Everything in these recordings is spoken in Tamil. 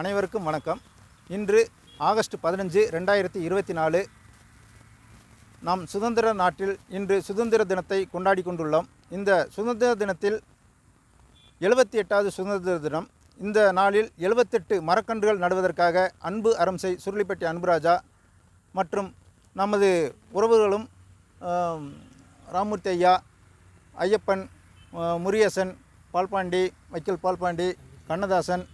அனைவருக்கும் வணக்கம். இன்று ஆகஸ்ட் பதினஞ்சு ரெண்டாயிரத்தி இருபத்தி நாலு. நாம் சுதந்திர நாட்டில் இன்று சுதந்திர தினத்தை கொண்டாடி கொண்டுள்ளோம். இந்த சுதந்திர தினத்தில் எழுபத்தி எட்டாவது சுதந்திர தினம். இந்த நாளில் எழுபத்தெட்டு மரக்கன்றுகள் நடுவதற்காக அன்பு அரம்சை சுருளிப்பட்டி அன்புராஜா மற்றும் நமது உறவுகளும் ராமூர்த்தி ஐயா ஐயப்பன் முரியசன் பால்பாண்டி வைக்கல் பால்பாண்டி கண்ணதாசன்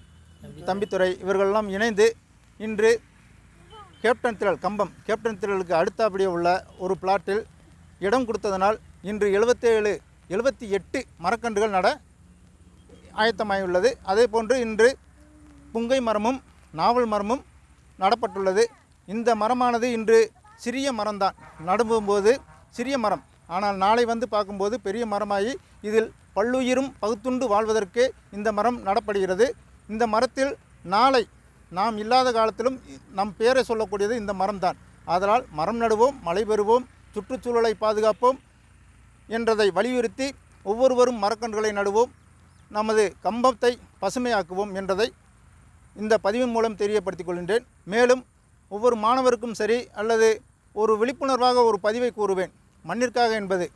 தம்பித்துறை இவர்களெல்லாம் இணைந்து இன்று கேப்டன் திரள் கம்பம் கேப்டன் திரளுக்கு அடுத்தபடியே உள்ள ஒரு பிளாட்டில் இடம் கொடுத்ததனால் இன்று எழுபத்தேழு எழுபத்தி எட்டு மரக்கன்றுகள் நட ஆயத்தமாகியுள்ளது அதே போன்று இன்று புங்கை மரமும் நாவல் மரமும் நடப்பட்டுள்ளது. இந்த மரமானது இன்று சிறிய மரம்தான். நடும்போது சிறிய மரம். ஆனால் நாளை வந்து பார்க்கும்போது பெரிய மரமாகி இதில் பல்லுயிரும் பகுத்துண்டு வாழ்வதற்கு இந்த மரம் நடப்படுகிறது. இந்த மரத்தில் நாளை நாம் இல்லாத காலத்திலும் நம் பேரை சொல்லக்கூடியது இந்த மரம்தான். அதனால் மரம் நடுவோம் மழை பெறுவோம் சுற்றுச்சூழலை பாதுகாப்போம் என்றதை வலியுறுத்தி ஒவ்வொருவரும் மரக்கன்றுகளை நடுவோம் நமது கம்பத்தை பசுமையாக்குவோம் என்றதை இந்த பதிவின் மூலம் தெரியப்படுத்திக் கொள்கின்றேன். மேலும் ஒவ்வொரு மாணவருக்கும் சரி அல்லது ஒரு விழிப்புணர்வாக ஒரு பதிவை கூறுவேன். மண்ணிற்காக என்பது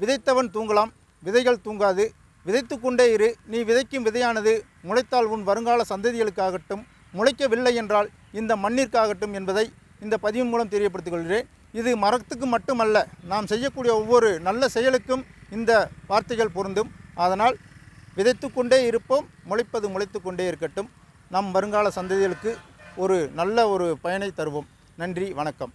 விதைத்தவன் தூங்கலாம் விதைகள் தூங்காது விதைத்து கொண்டே இரு. நீ விதைக்கும் விதையானது முளைத்தால் உன் வருங்கால சந்ததிகளுக்காகட்டும் முளைக்கவில்லை என்றால் இந்த மண்ணிற்காகட்டும் என்பதை இந்த பதிவின் மூலம் தெரியப்படுத்திக் கொள்கிறேன் இது மரத்துக்கு மட்டுமல்ல நாம் செய்யக்கூடிய ஒவ்வொரு நல்ல செயலுக்கும் இந்த வார்த்தைகள் பொருந்தும். அதனால் விதைத்து கொண்டே இருப்போம் முளைப்பது முளைத்து கொண்டே இருக்கட்டும். நம் வருங்கால சந்ததிகளுக்கு ஒரு நல்ல ஒரு பயனை தருவோம். நன்றி வணக்கம்.